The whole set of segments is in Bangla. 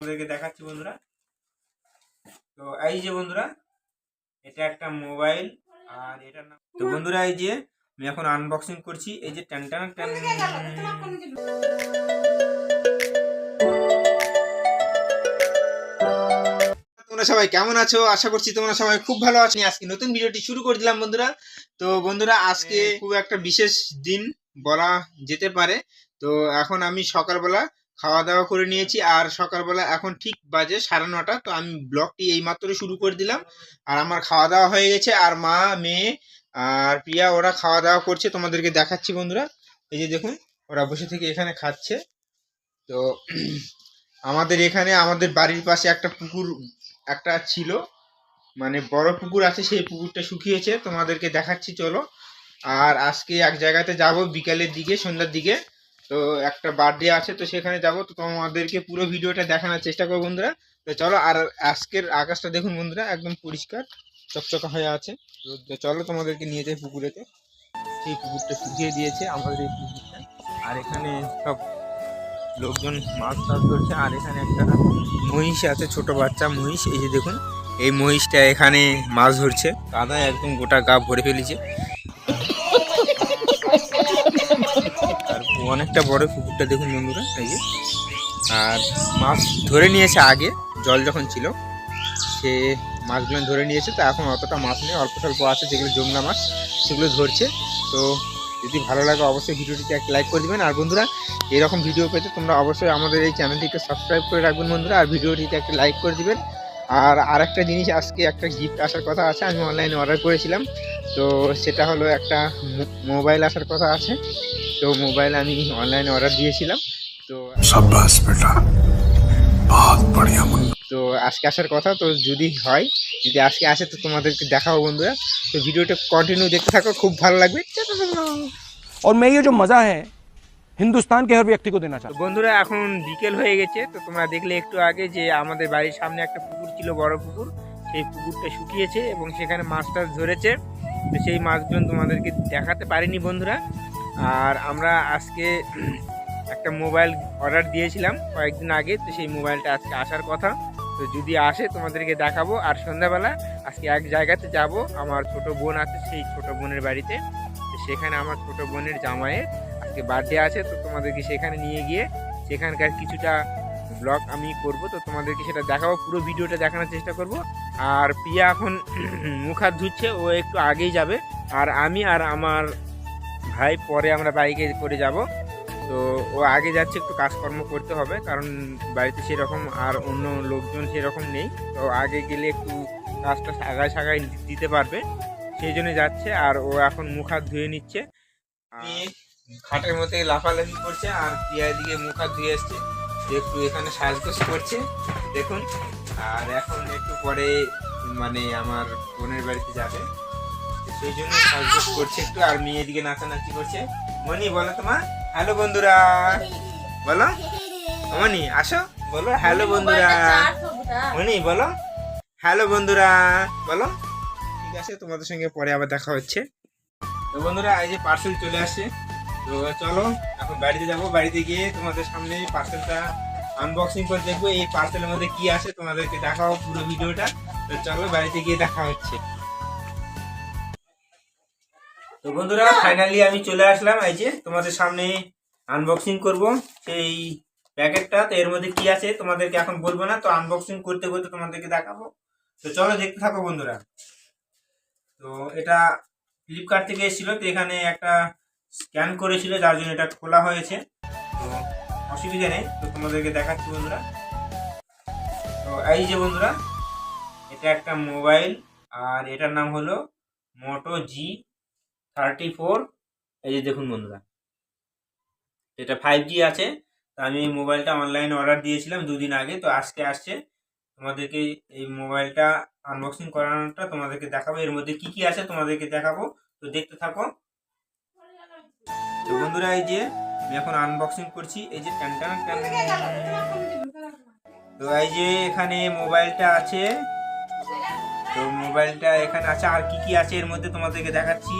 আপনাদেরকে দেখাচ্ছি বন্ধুরা। তো এই যে বন্ধুরা এটা একটা মোবাইল আর এটার নাম তো বন্ধুরা এই যে আমি এখন আনবক্সিং করছি এই যে টান টান টান তোমরা সবাই কেমন আছো? আশা করছি তোমরা সবাই খুব ভালো আছো। আজকে নতুন ভিডিওটি শুরু করে দিলাম বন্ধুরা। তো বন্ধুরা আজকে খুব একটা বিশেষ দিন বলা যেতে পারে। তো এখন আমি সকালবেলা খাওয়া দাওয়া করে নিয়েছি আর সকালবেলা এখন ঠিক বাজে সাড়ে নটা, তো আমি ব্লগটি এই মাত্র শুরু করে দিলাম। আর আমার খাওয়া দাওয়া হয়ে গেছে আর মা, মেয়ে আর প্রিয়া, ওরা খাওয়া দাওয়া করছে। তোমাদেরকে দেখাচ্ছি বন্ধুরা। এই যে দেখুন, ওরা বসে থেকে এখানে খাচ্ছে। তো আমাদের এখানে, আমাদের বাড়ির পাশে একটা পুকুর, একটা ছিল। মানে বড় পুকুর আছে, সেই পুকুরটা শুকিয়েছে। তোমাদেরকে দেখাচ্ছি, চলো। আর আজকে এক জায়গাতে যাব, বিকালের দিকে, সন্ধ্যার দিকে। তো একটা বার্থডে আছে, তো সেখানে যাব। তো তোমাদেরকে পুরো ভিডিওটা দেখানোর চেষ্টা করব বন্ধুরা। তো চলো, আর আজকের আকাশটা দেখুন বন্ধুরা, একদম পরিষ্কার, চকচকা হয়ে আছে। তো চলো তোমাদেরকে নিয়ে যাই পুকুরেতে। সেই পুকুরটা শুকিয়ে দিয়েছে আমাদের এই পুকুরটা। আর এখানে সব লোকজন মাছ চাষ করছে, আর এখানে একটা মহিষ আছে, ছোট বাচ্চা মহিষ। এই যে দেখুন, এই মহিষটা এখানে মাছ ধরছে। কাদা একদম গোটা গা ভরে ফেলেছে আর অনেকটা বড় পুকুরটা দেখুন বন্ধুরা, এই যে। আর মাছ ধরে নিয়েছে আগে, জল যখন ছিল, সে মাছগুলো ধরে নিয়েছে, তো এখন অতটা মাছ নেই, অল্প স্বল্প আছে যেগুলো জংলা মাছ, সেগুলো ধরছে। তো যদি ভালো লাগে অবশ্যই ভিডিওটিতে একটা লাইক করে দিবেন। আর বন্ধুরা, এরকম ভিডিও পেতে তোমরা অবশ্যই আমাদের এই চ্যানেলটিকে সাবস্ক্রাইব করে রাখবেন বন্ধুরা, আর ভিডিওটিতে একটা লাইক করে দিবেন। আর আরেকটা জিনিস, আজকে একটা গিফট আসার কথা আছে, আমি অনলাইনে অর্ডার করেছিলাম। তো সেটা হলো একটা মোবাইল আসার কথা আছে তো মোবাইল আমি অনলাইনে অর্ডার দিয়েছিলাম তো शाबाश बेटा बहुत बढ़िया मुन्ना তো আজকে আসার কথা তো যদি হয় যদি আজকে আসে তো তোমাদেরকে দেখাবো বন্ধুরা তো ভিডিওটা কন্টিনিউ দেখতে থাকো খুব ভালো লাগবে और मैं ये जो मज़ा है हिंदुस्तान के हर व्यक्ति को देना चाहता তো বন্ধুরা এখন বিকেল হয়ে গেছে তো তোমরা দেখলে একটু আগে যে আমাদের বাড়ির সামনে একটা পুকুর ছিল বড় পুকুর সেই পুকুরটা শুকিয়েছে এবং সেখানে মাছ টাছ ধরেছে তো সেই মাছগুলো তোমাদেরকে দেখাতে পারিনি বন্ধুরা। আর আমরা আজকে একটা মোবাইল অর্ডার দিয়েছিলাম কয়েকদিন আগে, তো সেই মোবাইলটা আজকে আসার কথা। তো যদি আসে, তোমাদেরকে দেখাবো। আর সন্ধ্যাবেলা আজকে এক জায়গাতে যাব, আমার ছোট বোন আছে, সেই ছোট বোনের বাড়িতে। তো সেখানে আমার ছোট বোনের জামাইয়ের আজকে বার্থডে আছে, তো তোমাদেরকে সেখানে নিয়ে গিয়ে সেখানকার কিছুটা ব্লগ আমি করব। তো তোমাদেরকে সেটা দেখাবো, পুরো ভিডিওটা দেখানোর চেষ্টা করব। আর পিয়া এখন মুখ হাত ধুচ্ছে, ও একটু আগেই যাবে। আর আমি আর আমার ভাই পরে আমরা বাইকে করে যাব। তো ও আগে যাচ্ছে, একটু কাজকর্ম করতে হবে, কারণ বাড়িতে সেরকম আর অন্য লোকজন সেরকম নেই। তো আগে গেলে একটু কাজটা সাগায় সাগায় দিতে পারবে, সেই জন্য যাচ্ছে। আর ও এখন মুখ হাত ধুয়ে নিচ্ছে। খাটের মধ্যে লাফালাফি করছে, আর পিয়া দিকে মুখ হাত ধুয়ে আসছে। একটু এখানে সাজগোজ করছে, দেখুন। আর এখন একটু পরে মানে আমার বোনের বাড়িতে যাবে। সেই জন্য সাজগোজ করছে একটু আর মেয়ে দিকে নাচানাচি করছে। মনি বলো তোমার হ্যালো বন্ধুরা। বলো। মনি আসো। বলো হ্যালো বন্ধুরা। মনি বলো। হ্যালো বন্ধুরা। বলো। ঠিক আছে তোমাদের সঙ্গে পরে আবার দেখা হচ্ছে। তো বন্ধুরা এই যে পার্সেল চলে আসছে। তো চলো এখন বাড়িতে যাব। বাড়িতে গিয়ে তোমাদের সামনে পার্সেলটা আনবক্সিং করে দেখব এই পার্সেলের মধ্যে কি আছে, তোমাদেরকে দেখাবো পুরো ভিডিওটা। তো চলো বাড়িতে গিয়ে দেখা হচ্ছে। তো বন্ধুরা ফাইনালি আমি চলে আসলাম। এই যে তোমাদের সামনে আনবক্সিং করব। সেই প্যাকেটটা, তো এর মধ্যে কি আছে তোমাদেরকে এখন বলব না। তো আনবক্সিং করতে করতে তোমাদেরকে দেখাবো। তো চলো দেখতে থাকো বন্ধুরা। তো এটা ফ্লিপকার্ট থেকে এসেছিল। তো এখানে একটা স্ক্যান করেছিল, যার জন্য এটা খোলা হয়েছে। তো অসুবিধা নেই। তো তোমাদেরকে দেখাচ্ছি বন্ধুরা। তো এই যে বন্ধুরা, এটা একটা মোবাইল, আর এটার নাম হলো মোটো জি থার্টি ফোর এই যে দেখুন বন্ধুরা, এটা ফাইভ জি আছে। তো আমি এই মোবাইলটা অনলাইনে অর্ডার দিয়েছিলাম দুদিন আগে। তো আজকে আসছে। তোমাদেরকে এই মোবাইলটা আনবক্সিং করানোটা তোমাদেরকে দেখাবো। এর মধ্যে কি কি আছে তোমাদেরকে দেখাবো। তো দেখতে থাকো। তো বন্ধুরা, এই যে আমি এখন আনবক্সিং করছি, এই যে তো এই যে এখানে মোবাইলটা আছে, তো মোবাইলটা এখানে আছে, আর কি কি আছে এর মধ্যে তোমাদেরকে দেখাচ্ছি।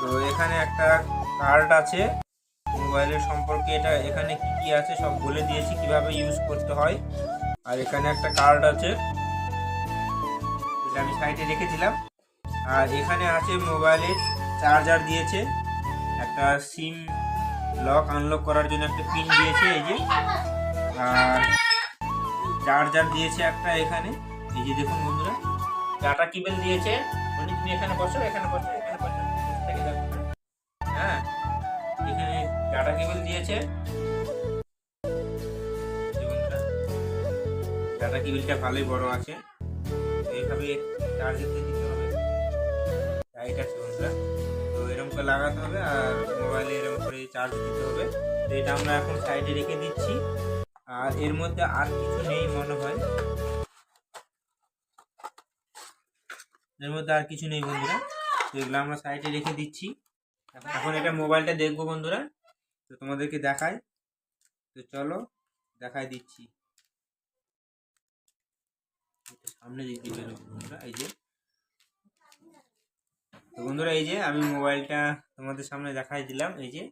তো এখানে একটা কার্ড আছে, মোবাইলের সম্পর্কে এটা এখানে কি কি আছে সব বলে দিয়েছি, কীভাবে ইউজ করতে হয়। আর এখানে একটা কার্ড আছে, এটা আমি সাইডে রেখেছিলাম আর এখানে আছে মোবাইলের চার্জার দিয়েছে, একটা সিম লক আনলক করার জন্য একটা পিন দিয়েছে এই যে। আর চার্জার দিয়েছে একটা এখানে। এই যে দেখুন বন্ধুরা ডাটা কেবল দিয়েছে। মানে তুমি এখানে বসো এখানে বসো এখানে বসো হ্যাঁ এখানে ডাটা কেবল দিয়েছে। ডাটা কেবলটা ভালোই বড় আছে। এইভাবে চার্জে দিতে লাগাতে হবে আর মোবাইলে এরকম করে চার্জ দিতে হবে। তো এটা আমরা এখন সাইডে রেখে দিচ্ছি। আর এর মধ্যে আর কিছু নেই মনে হয়। এর মধ্যে আর কিছু নেই বন্ধুরা। তো এগুলো আমরা সাইডে রেখে দিচ্ছি। এখন এটা মোবাইলটা দেখব বন্ধুরা। তো তোমাদেরকে দেখাই। তো চলো দেখাই দিচ্ছি। সামনে বন্ধুরা, এই যে। তো বন্ধুরা, এই যে আমি মোবাইলটা তোমাদের সামনে দেখাই দিলাম, এই যে।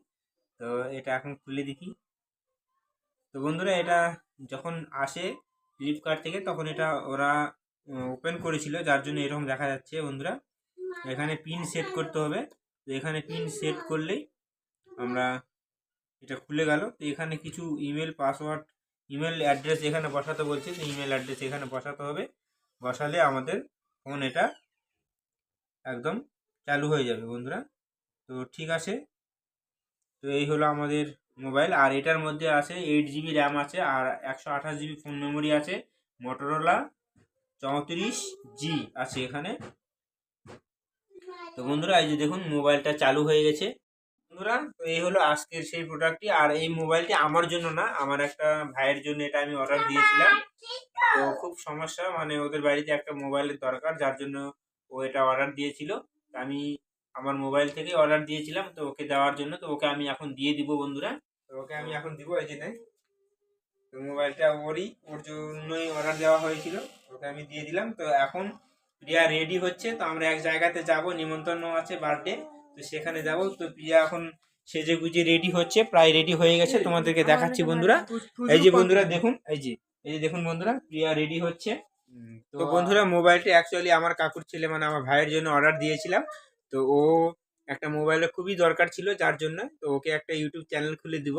তো এটা এখন খুলে দেখি। তো বন্ধুরা, এটা যখন আসে ফ্লিপকার্ট থেকে, তখন এটা ওরা ওপেন করেছিল, যার জন্য এরকম দেখা যাচ্ছে বন্ধুরা। এখানে পিন সেট করতে হবে। তো এখানে পিন সেট করলেই আমরা এটা খুলে গেল। তো এখানে কিছু ইমেল পাসওয়ার্ড ইমেল অ্যাড্রেস এখানে বসাতে বলছে, তো ইমেল অ্যাড্রেস এখানে বসাতে হবে। বসালে আমাদের ফোন এটা একদম চালু হয়ে যাবে বন্ধুরা। তো ঠিক আছে। তো এই হলো আমাদের মোবাইল। আর এটার মধ্যে আছে এইট জিবি র্যাম আছে আর একশো আঠাশ জিবি ফোন মেমোরি আছে। মোটরোলা চৌত্রিশ জি আছে এখানে। তো বন্ধুরা, এই যে দেখুন মোবাইলটা চালু হয়ে গেছে। বন্ধুরা, তো এই হলো আজকের সেই প্রোডাক্টটি আর এই মোবাইলটি আমার জন্য না, আমার একটা ভাইয়ের জন্য এটা আমি অর্ডার দিয়েছিলাম। তো খুব সমস্যা মানে ওদের বাড়িতে একটা মোবাইলের দরকার, যার জন্য ও এটা অর্ডার দিয়েছিল। আমি আমার মোবাইল থেকে অর্ডার দিয়েছিলাম তো ওকে দেওয়ার জন্য তো ওকে আমি এখন দিয়ে দিব বন্ধুরা। তো ওকে আমি এখন দিব এই যে নেই তো মোবাইলটা ওরই ওর জন্যই অর্ডার দেওয়া হয়েছিল ওকে আমি দিয়ে দিলাম। তো এখন প্রিয়া রেডি হচ্ছে তো আমরা এক জায়গাতে যাব নিমন্ত্রণ আছে বার্থডে তো সেখানে যাব। তো প্রিয়া এখন সেজে গুজে রেডি হচ্ছে প্রায় রেডি হয়ে গেছে তোমাদেরকে দেখাচ্ছি বন্ধুরা। এই যে বন্ধুরা দেখুন এই যে এই যে দেখুন বন্ধুরা প্রিয়া রেডি হচ্ছে। তো বন্ধুরা মোবাইলটি অ্যাকচুয়ালি আমার কাকুর ছেলে মানে আমার ভাইয়ের জন্য অর্ডার দিয়েছিলাম। তো ও একটা মোবাইলের খুবই দরকার ছিল যার জন্য তো ওকে একটা ইউটিউব চ্যানেল খুলে দিব।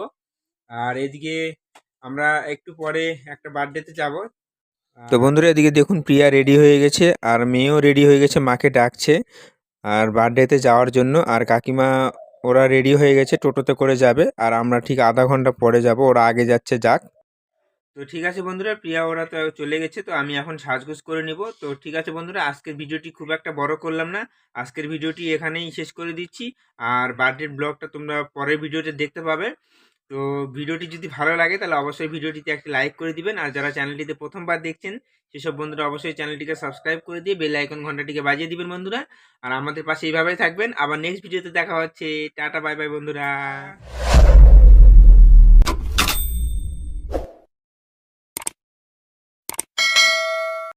আর এদিকে আমরা একটু পরে একটা বার্থডেতে যাব। তো বন্ধুরা এদিকে দেখুন প্রিয়া রেডি হয়ে গেছে আর মেয়েও রেডি হয়ে গেছে মাকে ডাকছে। আর বার্থডেতে যাওয়ার জন্য আর কাকিমা ওরা রেডি হয়ে গেছে টোটোতে করে যাবে। আর আমরা ঠিক আধা ঘণ্টা পরে যাব ওরা আগে যাচ্ছে যাক। তো ঠিক আছে বন্ধুরা, প্রিয়া ওরা তো চলে গেছে, তো আমি এখন সাজগোজ করে নিব। তো ঠিক আছে বন্ধুরা, আজকের ভিডিওটি খুব একটা বড় করলাম না। আজকের ভিডিওটি এখানেই শেষ করে দিচ্ছি। আর বার্থডে ব্লগটা তোমরা পরের ভিডিওতে দেখতে পাবে। তো ভিডিওটি যদি ভালো লাগে, তাহলে অবশ্যই ভিডিওটিতে একটি লাইক করে দিবেন। আর যারা চ্যানেলটিতে প্রথমবার দেখছেন, সেসব বন্ধুরা অবশ্যই চ্যানেলটিকে সাবস্ক্রাইব করে দিয়ে বেল আইকন ঘন্টাটিকে বাজিয়ে দিবেন বন্ধুরা। আর আমাদের পাশে এইভাবেই থাকবেন। আবার নেক্সট ভিডিওতে দেখা হচ্ছে। টাটা, বাই বাই বন্ধুরা।